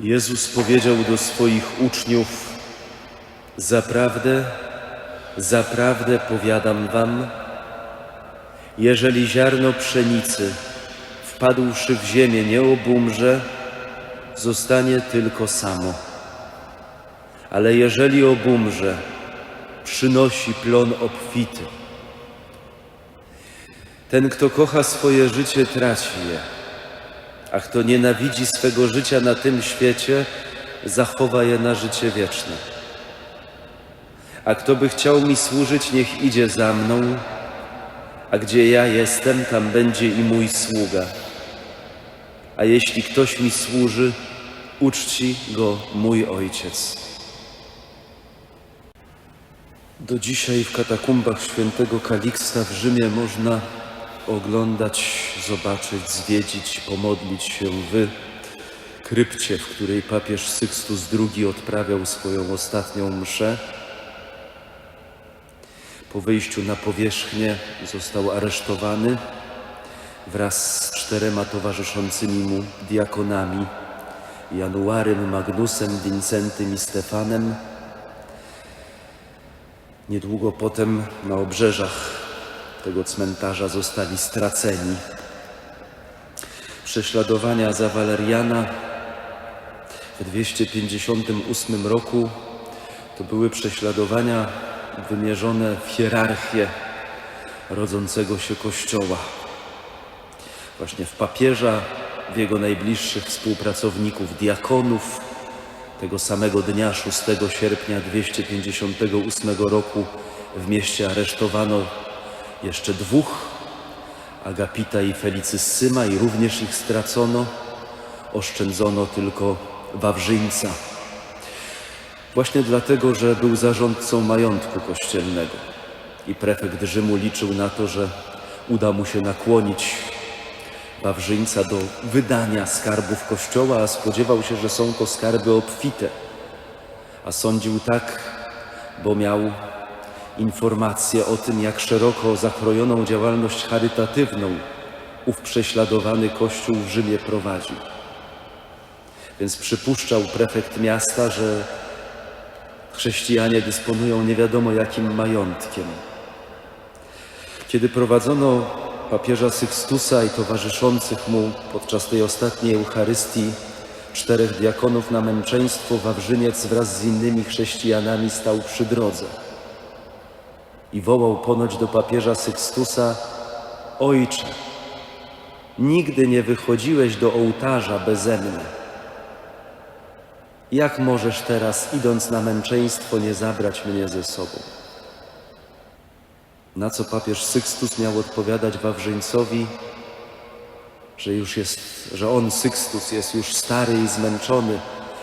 Jezus powiedział do swoich uczniów: Zaprawdę, zaprawdę powiadam wam, jeżeli ziarno pszenicy wpadłszy w ziemię nie obumrze, zostanie tylko samo. Ale jeżeli obumrze, przynosi plon obfity. Ten, kto kocha swoje życie, traci je, a kto nienawidzi swego życia na tym świecie, zachowa je na życie wieczne. A kto by chciał mi służyć, niech idzie za mną, a gdzie ja jestem, tam będzie i mój sługa. A jeśli ktoś mi służy, uczci go mój ojciec. Do dzisiaj w katakumbach świętego Kaliksta w Rzymie można oglądać, zobaczyć, zwiedzić, pomodlić się w krypcie, w której papież Sykstus II odprawiał swoją ostatnią mszę. Po wyjściu na powierzchnię został aresztowany wraz z czterema towarzyszącymi mu diakonami Januarym, Magnusem, Wincentym i Stefanem. Niedługo potem na obrzeżach tego cmentarza zostali straceni. Prześladowania za Waleriana w 258 roku to były prześladowania wymierzone w hierarchię rodzącego się Kościoła. Właśnie w papieża, w jego najbliższych współpracowników, diakonów. Tego samego dnia, 6 sierpnia 258 roku, w mieście aresztowano jeszcze dwóch, Agapita i Felicyssyma, i również ich stracono. Oszczędzono tylko Wawrzyńca. Właśnie dlatego, że był zarządcą majątku kościelnego i prefekt Rzymu liczył na to, że uda mu się nakłonić Wawrzyńca do wydania skarbów kościoła, a spodziewał się, że są to skarby obfite. A sądził tak, bo miał informacje o tym, jak szeroko zakrojoną działalność charytatywną ów prześladowany kościół w Rzymie prowadził. Więc przypuszczał prefekt miasta, że chrześcijanie dysponują nie wiadomo jakim majątkiem. Kiedy prowadzono papieża Sykstusa i towarzyszących mu podczas tej ostatniej Eucharystii czterech diakonów na męczeństwo, Wawrzyniec wraz z innymi chrześcijanami stał przy drodze i wołał ponoć do papieża Sykstusa: Ojcze, nigdy nie wychodziłeś do ołtarza beze mnie. Jak możesz teraz, idąc na męczeństwo, nie zabrać mnie ze sobą? Na co papież Sykstus miał odpowiadać Wawrzyńcowi, że już jest, że on, Sykstus, jest już stary i zmęczony,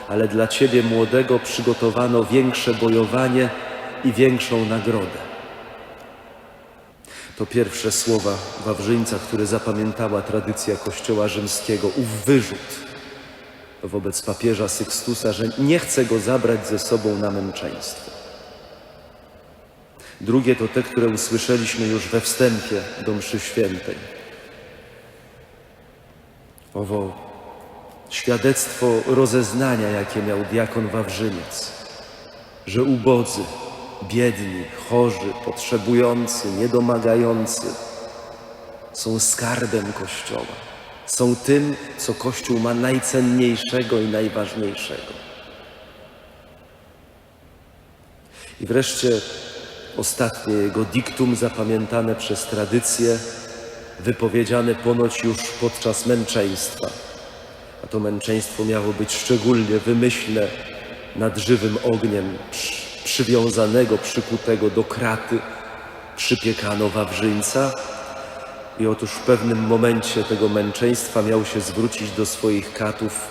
ale dla ciebie młodego przygotowano większe bojowanie i większą nagrodę. To pierwsze słowa Wawrzyńca, które zapamiętała tradycja Kościoła rzymskiego, ów wyrzut wobec papieża Sykstusa, że nie chce go zabrać ze sobą na męczeństwo. Drugie to te, które usłyszeliśmy już we wstępie do mszy świętej. Owo świadectwo rozeznania, jakie miał diakon Wawrzyniec, że ubodzy, biedni, chorzy, potrzebujący, niedomagający są skarbem Kościoła. Są tym, co Kościół ma najcenniejszego i najważniejszego. I wreszcie ostatnie jego diktum zapamiętane przez tradycję, wypowiedziane ponoć już podczas męczeństwa. A to męczeństwo miało być szczególnie wymyślne nad żywym ogniem przy, przywiązanego, przykutego do kraty, przypiekano Wawrzyńca. I otóż w pewnym momencie tego męczeństwa miał się zwrócić do swoich katów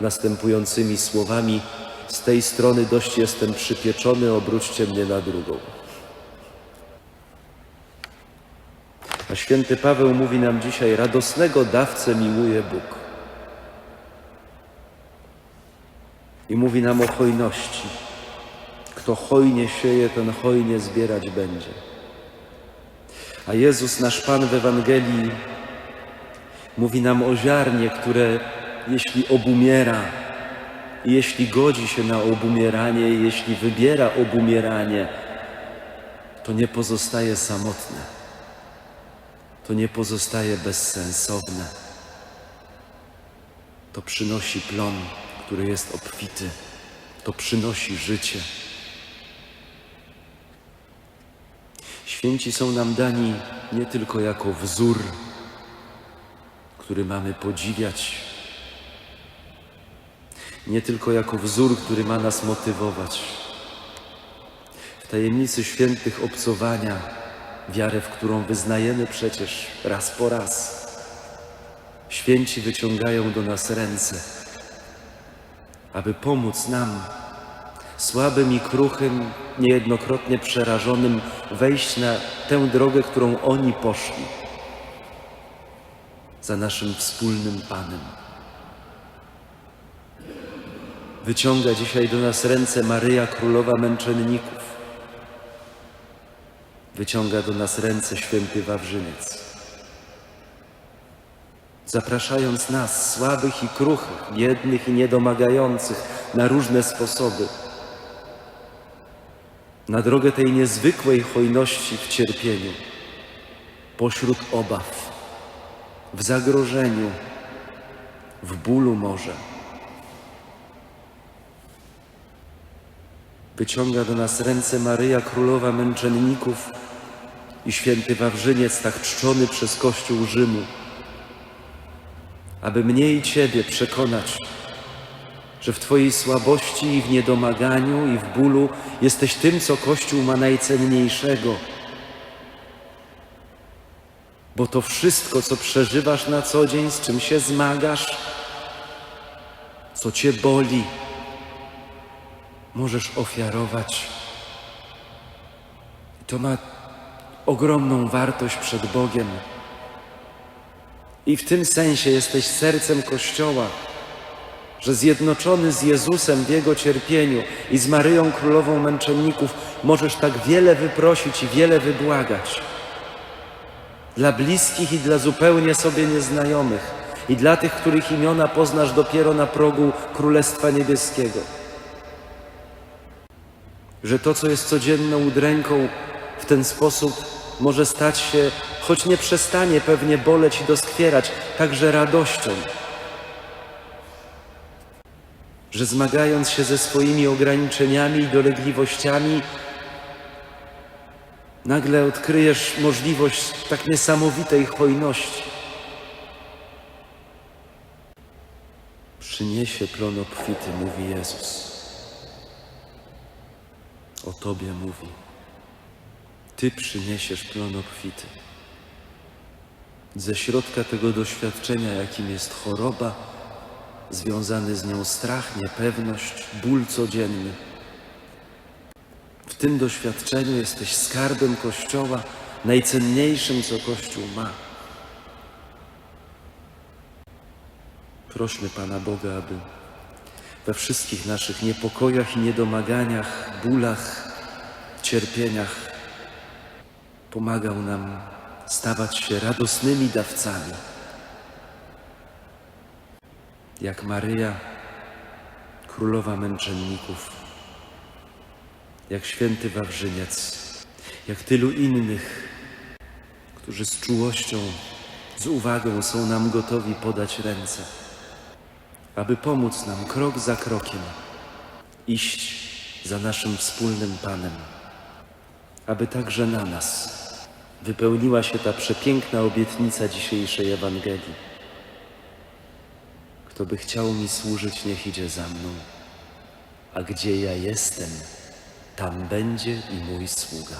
następującymi słowami: Z tej strony dość jestem przypieczony, obróćcie mnie na drugą. A święty Paweł mówi nam dzisiaj: radosnego dawcę miłuje Bóg. I mówi nam o hojności. Kto hojnie sieje, ten hojnie zbierać będzie. A Jezus, nasz Pan w Ewangelii, mówi nam o ziarnie, które jeśli obumiera, jeśli godzi się na obumieranie, jeśli wybiera obumieranie, to nie pozostaje samotne, to nie pozostaje bezsensowne. To przynosi plon, który jest obfity, to przynosi życie. Święci są nam dani nie tylko jako wzór, który mamy podziwiać, nie tylko jako wzór, który ma nas motywować. W tajemnicy świętych obcowania, wiarę, w którą wyznajemy przecież raz po raz, święci wyciągają do nas ręce, aby pomóc nam, słabym i kruchym, niejednokrotnie przerażonym, wejść na tę drogę, którą oni poszli, za naszym wspólnym Panem. Wyciąga dzisiaj do nas ręce Maryja, Królowa Męczenników. Wyciąga do nas ręce święty Wawrzyniec. Zapraszając nas, słabych i kruchych, biednych i niedomagających, na różne sposoby, na drogę tej niezwykłej hojności w cierpieniu, pośród obaw, w zagrożeniu, w bólu może. Wyciąga do nas ręce Maryja, Królowa Męczenników i święty Wawrzyniec, tak czczony przez Kościół Rzymu, aby mnie i Ciebie przekonać, że w Twojej słabości i w niedomaganiu i w bólu jesteś tym, co Kościół ma najcenniejszego. Bo to wszystko, co przeżywasz na co dzień, z czym się zmagasz, co Cię boli, możesz ofiarować. I to ma ogromną wartość przed Bogiem. I w tym sensie jesteś sercem Kościoła, że zjednoczony z Jezusem w Jego cierpieniu i z Maryją Królową Męczenników możesz tak wiele wyprosić i wiele wybłagać. Dla bliskich i dla zupełnie sobie nieznajomych i dla tych, których imiona poznasz dopiero na progu Królestwa Niebieskiego że to, co jest codzienną udręką, w ten sposób może stać się, choć nie przestanie pewnie boleć i doskwierać, także radością. Że zmagając się ze swoimi ograniczeniami i dolegliwościami, nagle odkryjesz możliwość tak niesamowitej hojności. Przyniesie plon obfity, mówi Jezus o Tobie mówi. Ty przyniesiesz plon obfity. Ze środka tego doświadczenia, jakim jest choroba, związany z nią strach, niepewność, ból codzienny. W tym doświadczeniu jesteś skarbem Kościoła, najcenniejszym, co Kościół ma. Prośmy Pana Boga, aby we wszystkich naszych niepokojach i niedomaganiach, bólach, cierpieniach pomagał nam stawać się radosnymi dawcami. Jak Maryja, królowa męczenników, jak święty Wawrzyniec, jak tylu innych, którzy z czułością, z uwagą są nam gotowi podać ręce aby pomóc nam krok za krokiem iść za naszym wspólnym Panem, aby także na nas wypełniła się ta przepiękna obietnica dzisiejszej Ewangelii. Kto by chciał mi służyć, niech idzie za mną, a gdzie ja jestem, tam będzie i mój sługa.